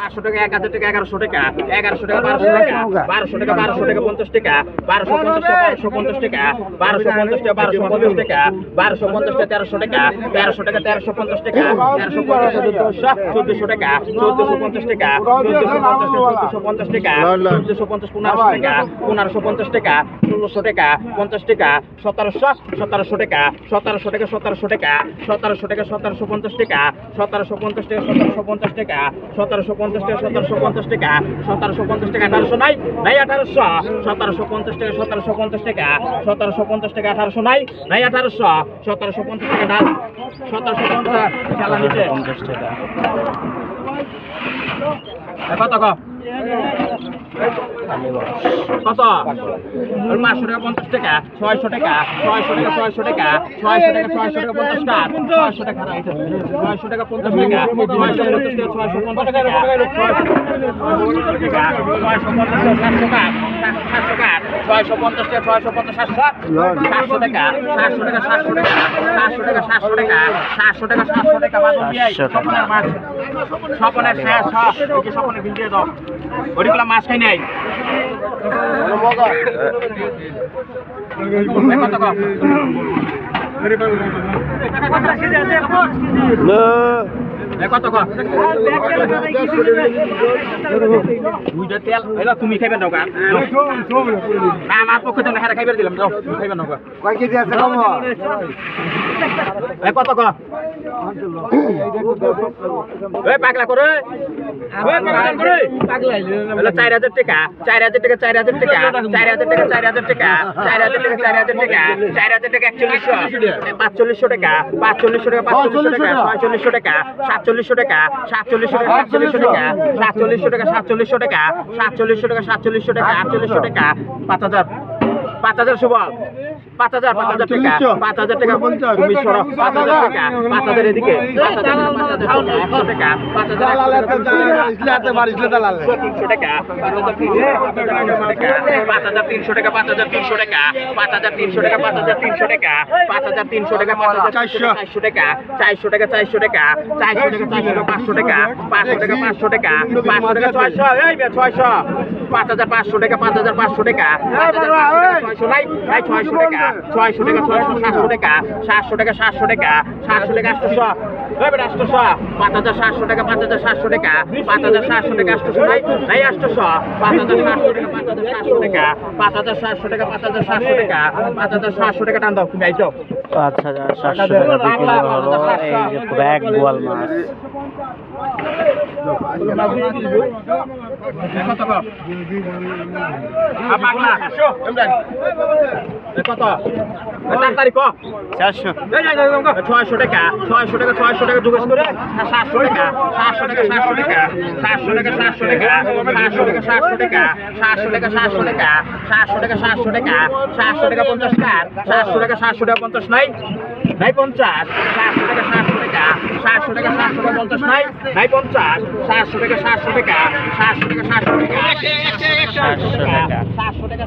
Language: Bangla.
পাঁচশো টাকা এক হাজার টাকা এগারোশো টাকা এগারোশো টাকা বারোশো টাকা বারোশো টাকা বারোশো টাকা পঞ্চাশ টাকা বারোশো পঞ্চাশ টাকা বারোশো পঞ্চাশ টাকা বারোশো পঞ্চাশ টাকা বারোশো পঞ্চাশ টাকা বারোশো পঞ্চাশ টাকা তেরোশো টাকা তেরোশো টাকা তেরোশো পঞ্চাশ টাকা তেরোশো পঞ্চাশ চোদ্দশো চোদ্দশো টাকা চোদ্দশো পঞ্চাশ টাকা চোদ্দশো পঞ্চাশ চোদ্দশো পঞ্চাশ টাকা চোদ্দশো পঞ্চাশ পনেরোশো টাকা পনেরোশো পঞ্চাশ টাকা ষোলোশো টাকা পঞ্চাশ টাকা সতেরোশো সতেরোশো টাকা সতেরোশো টাকা সতেরোশো টাকা সতেরোশো টাকা সতেরোশো পঞ্চাশ টাকা সতেরোশো পঞ্চাশ টাকা সতেরোশো পঞ্চাশ টাকা সতেরোশো পঞ্চাশ টাকা সতেরোশো পঞ্চাশ টাকা সতেরোশো পঞ্চাশ টাকা আঠারোশো নাই নাই আঠারোশো সতেরোশো পঞ্চাশ টাকা সতেরোশো পঞ্চাশ টাকা সতেরোশো পঞ্চাশ টাকা আঠারোশো নাই নাই আঠারোশো সতেরোশো পঞ্চাশ টাকা ডাল সতেরোশো পঞ্চাশ খেলা নিচে। পঞ্চাশ টাকা। কত কত পাঁচশো টাকা পঞ্চাশ টাকা ছয়শো টাকা ছয়শো টাকা ছয়শো টাকা ছয়শো টাকা ছয়শো টাকা পঞ্চাশ টাকা ছয়শো টাকা ছয়শো টাকা পঞ্চাশ টাকা ছয়শো পঞ্চাশ টাকা ছয়শো পঞ্চাশ টাকা ছয়শো পঞ্চাশ টাকা ছয়শো পঞ্চাশ সাতশো সাতশো টাকা সাতশো টাকা সাতশো টাকা সাতশো টাকা সাতশো টাকা সাতশো টাকা সাতশো টাকা বাদল দিয়ে স্বপনের শেষ হয় স্বপনের বিল দিয়ে দাও ওইগুলা মাছ খাই নাই কত দুইটা তেল। এলা তুমি খাইবে নৌকা। না আমার পক্ষে তো হেরা খাইবে দিলাম। যাও তুমি খাইবে নৌকা। কয় কেজি আছে কম এ কত কম? এই পাগলা করে। ওই পাগলা করে। হলো চার হাজার টাকা। চার হাজার টাকা চার হাজার টাকা। চার হাজার টাকা চার হাজার টাকা। চার হাজার টাকা চার হাজার টাকা। চার হাজার টাকা একচল্লিশশো। পাঁচচল্লিশশো টাকা। পাঁচচল্লিশশো টাকা পাঁচচল্লিশশো টাকা। ছয়চল্লিশশো টাকা। সাতচল্লিশশো টাকা সাতচল্লিশশো টাকা সাতচল্লিশশো টাকা সাতচল্লিশশো টাকা সাতচল্লিশশো টাকা সাতচল্লিশশো টাকা সাতচল্লিশশো টাকা, আটচল্লিশশো টাকা, পাঁচ হাজার পাঁচ হাজার শুভ পাঁচ হাজার পাঁচ হাজার টাকা পাঁচ হাজার টাকা তুমি পাঁচ হাজার টাকা পাঁচ হাজার এদিকে পাঁচ হাজার একশো টাকা পাঁচ হাজার তিনশো টাকা পাঁচ হাজার তিনশো টাকা পাঁচ হাজার তিনশো টাকা পাঁচ হাজার তিনশো টাকা পাঁচ হাজার তিনশো টাকা পাঁচ হাজার তিনশো টাকা পাঁচ হাজার চারশো টাকা চারশো টাকা চারশো টাকা চারশো টাকা চারশো টাকা পাঁচশো টাকা পাঁচশো টাকা পাঁচশো টাকা পাঁচশো টাকা ছয়শো ছয়শো পাঁচ হাজার পাঁচশো টাকা পাঁচ হাজার পাঁচশো টাকা ছয়শো নাই নাই ছয়শো টাকা ছয়শো টাকা ছয়শো সাতশো টাকা সাতশো টাকা সাতশো টাকা সাতশো টাকা আটশোশো আটশোশো পাঁচ হাজার সাতশো টাকা পাঁচ হাজার সাতশো টাকা পাঁচ হাজার সাতশো টাকা আটশোশো নাই নাই আটশোশো পাঁচ হাজার সাতশো টাকা পাঁচ হাজার সাতশো টাকা পাঁচ হাজার সাতশো টাকা পাঁচ হাজার সাতশো টাকা পাঁচ হাজার সাতশো টাকা টান দাও তুমি আইতো পাঁচ হাজার সাতশো টাকা বিক্রি হলো এই যে ব্যাগ বোয়াল মাছ কত কত পাগলা কত তাড়াতাড়ি ক চারশো ছয়শো টাকা ছয়শো টাকা ছয়শো টাকা যোগাযোগ করে সাতশো টাকা সাতশো টাকা সাতশো টাকা সাতশো টাকা সাতশো টাকা সাতশো টাকা সাতশো টাকা সাতশো টাকা সাতশো টাকা সাতশো টাকা সাতশো টাকা সাতশো টাকা পঞ্চাশ কার সাতশো টাকা সাতশো টাকা পঞ্চাশ নাই? নাই পঞ্চাশ। সাতশো টাকা সাতশো টাকা। সাতশো টাকা সাতশো টাকা পঞ্চাশ নাই? নাই পঞ্চাশ। সাতশো টাকা সাতশো টাকা। সাতশো টাকা সাতশো টাকা। সাতশো টাকা সাতশো টাকা।